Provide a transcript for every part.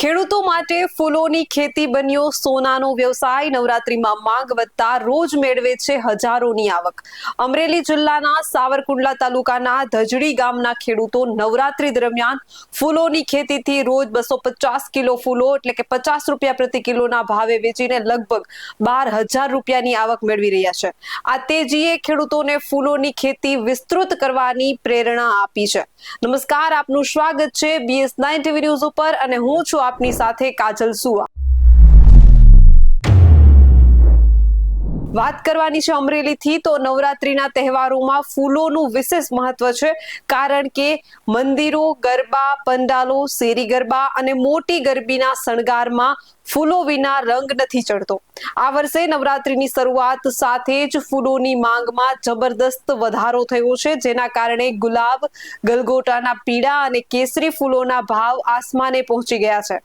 ખેડૂતો માટે ફૂલોની ખેતી બન્યો સોનાનો વ્યવસાય. નવરાત્રીમાં માંગ વધતા રોજ મેળવે છે હજારોની આવક. અમરેલી જિલ્લાના સાવરકુંડલા તાલુકાના ધજડી ગામના ખેડૂતો નવરાત્રી દરમિયાન ફૂલોની ખેતીથી રોજ બસો પચાસ કિલો ફૂલો એટલે કે પચાસ રૂપિયા પ્રતિ કિલોના ભાવે વેચીને લગભગ બાર હજાર રૂપિયાની આવક મેળવી રહ્યા છે. આ તેજીએ ખેડૂતોને ફૂલોની ખેતી વિસ્તૃત કરવાની પ્રેરણા આપી છે. નમસ્કાર, આપનું સ્વાગત છે બીએસ નાઇન ટીવી ન્યૂઝ ઉપર અને હું છું આપની સાથે કાજલ સુવા. વાત કરવાની છે અમરેલીથી તો નવરાત્રીના તહેવારોમાં ફૂલોનું વિશેષ મહત્વ છે, કારણ કે મંદિરો, ગરબા, પંડાલો, શેરી ગરબા અને મોટી ગરબીના શણગારમાં ફૂલો વિના રંગ નથી ચડતો. આ વર્ષે નવરાત્રીની શરૂઆત સાથે જ ફૂલોની માંગમાં જબરદસ્ત વધારો થયો છે, જેના કારણે ગુલાબ, ગલગોટાના પીળા અને કેસરી ફૂલોના ભાવ આસમાને પહોંચી ગયા છે.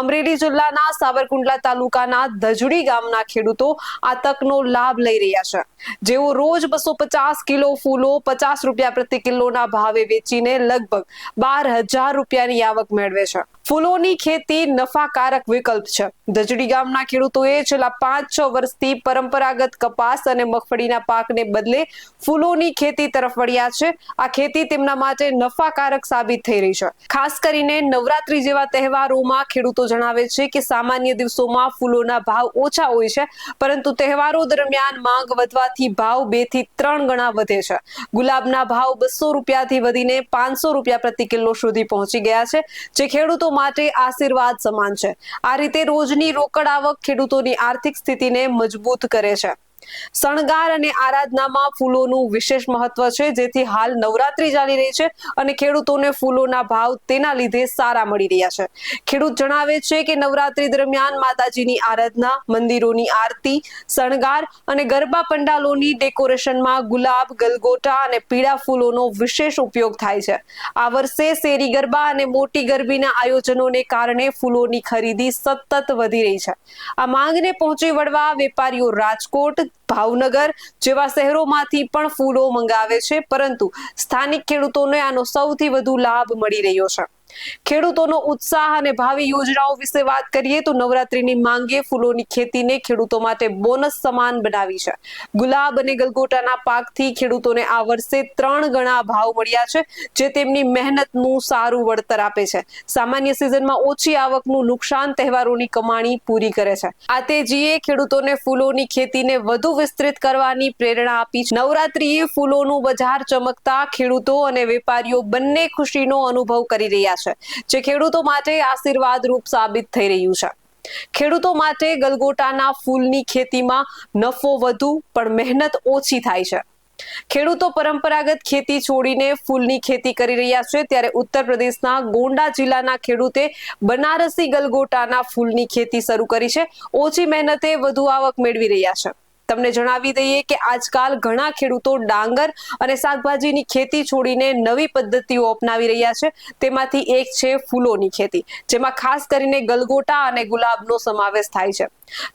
અમરેલી જિલ્લાના સાવરકુંડલા તાલુકાના ધજડી ગામના ખેડૂતો આ તકનો લાભ લઈ રહ્યા છે. જેઓ રોજ બસો પચાસ કિલો ફૂલો પચાસ રૂપિયા પ્રતિ કિલોના ભાવે વેચીને લગભગ બાર હજાર રૂપિયાની આવક મેળવે છે. ફૂલોની ખેતી નફાકારક વિકલ્પ છે. ધજડી ગામના ખેડૂતોએ છેલ્લા પાંચ છ વર્ષથી પરંપરાગત કપાસ અને મગફળીના પાકને બદલે ફૂલોની ખેતી તરફ વળ્યા છે. આ ખેતી તેમના માટે નફાકારક સાબિત થઈ રહી છે. ખાસ કરીને નવરાત્રી જેવા તહેવારોમાં ખેડૂતો જણાવે છે કે સામાન્ય દિવસોમાં ફૂલોના ભાવ ઓછા હોય છે, પરંતુ તહેવારો દરમિયાન માંગ વધવાથી ભાવ બેથી ત્રણ ગણા વધે છે. ગુલાબના ભાવ બસો રૂપિયાથી વધીને પાંચસો રૂપિયા પ્રતિ કિલો સુધી પહોંચી ગયા છે. જે ખેડૂતો માટે આશીર્વાદ સમાન છે. આ રીતે રોજની રોકડ આવક ખેડૂતોની આર્થિક સ્થિતિને મજબૂત કરે છે. શણગાર અને આરાધનામાં ફૂલોનું વિશેષ મહત્વ છે, જેથી હાલ નવરાત્રી ચાલી રહી છે અને ખેડૂતોને ફૂલોના ભાવ તેના લીધે સારા મળી રહ્યા છે. ખેડૂત જણાવે છે કે નવરાત્રી દરમિયાન માતાજીની આરાધના, મંદિરોની આરતી, શણગાર અને ગરબા પંડાલોની ડેકોરેશનમાં ગુલાબ, ગલગોટા અને પીળા ફૂલોનો વિશેષ ઉપયોગ થાય છે. આ વર્ષે શેરી ગરબા અને મોટી ગરબીના આયોજનોને કારણે ફૂલોની ખરીદી સતત વધી રહી છે. આ માંગને પહોંચી વળવા વેપારીઓ રાજકોટ ભાવનગર જેવા શહેરોમાંથી પણ ફૂલો મંગાવે છે, પરંતુ સ્થાનિક ખેડૂતોને આનો સૌથી વધુ લાભ મળી રહ્યો છે. ખેડૂતોનો ઉત્સાહ અને ભાવિ યોજનાઓ વિશે વાત કરીએ તો નવરાત્રીની માંગે ફૂલોની ખેતીને ખેડૂતો માટે બોનસ સમાન બનાવી છે. ગુલાબ અને ગલગોટાના પાકથી ખેડૂતોને આ વર્ષે ત્રણ ગણા ભાવ મળ્યા છે, જે તેમની મહેનતનું સારું વળતર આપે છે. સામાન્ય સિઝનમાં ઓછી આવકનું નુકસાન તહેવારોની કમાણી પૂરી કરે છે. આ તેજીએ ખેડૂતોને ફૂલોની ખેતીને વધુ વિસ્તૃત કરવાની પ્રેરણા આપી નવરાત્રીએ ફૂલોનું બજાર ચમકતા ખેડૂતો અને વેપારીઓ બંને ખુશીનો અનુભવ કરી રહ્યા છે. જે ખેડૂતો માટે આશીર્વાદ રૂપ સાબિત થઈ રહ્યું છે. ખેડૂતો માટે ગલગોટાના ફૂલની ખેતીમાં નફો વધુ, પણ મહેનત ઓછી થાય છે. ખેડૂતો પરંપરાગત ખેતી છોડીને ફૂલની ખેતી કરી રહ્યા છે, ત્યારે ઉત્તર પ્રદેશના ગોંડા જિલ્લાના ખેડૂતે બનારસી ગલગોટાના ફૂલની ખેતી શરૂ કરી છે. ઓછી મહેનતે વધુ આવક મેળવી રહ્યા છે. તમને જણાવી દઈએ કે આજકાલ ઘણા ખેડૂતો ડાંગર અને શાકભાજીની ખેતી છોડીને નવી પદ્ધતિઓ અપનાવી રહ્યા છે. તેમાંથી એક છે ફૂલોની ખેતી, જેમાં ખાસ કરીને ગલગોટા અને ગુલાબનો સમાવેશ થાય છે.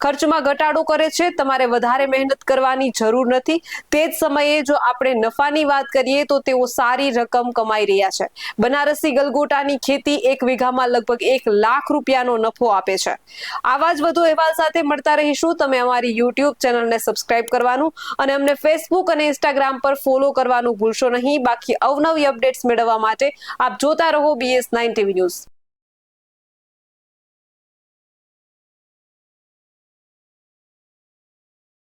ખર્ચમાં ઘટાડો કરે છે, તમારે વધારે મહેનત કરવાની જરૂર નથી. તે જ સમયે જો આપણે નફાની વાત કરીએ તો તેઓ સારી રકમ કમાઈ રહ્યા છે. બનારસી ગલગોટાની ખેતી એક વીઘામાં લગભગ એક લાખ રૂપિયાનો નફો આપે છે. આવા જ વધુ અહેવાલ સાથે મળતા રહીશું. તમે અમારી યુટ્યુબ ચેનલને સબસ્ક્રાઇબ કરવાનું અને અમને ફેસબુક અને ઇન્સ્ટાગ્રામ પર ફોલો કરવાનું ભૂલશો નહીં. બાકી અવનવી અપડેટ્સ મેળવવા માટે આપ જોતા રહો બીએસ નાઇન ટીવી ન્યૂઝ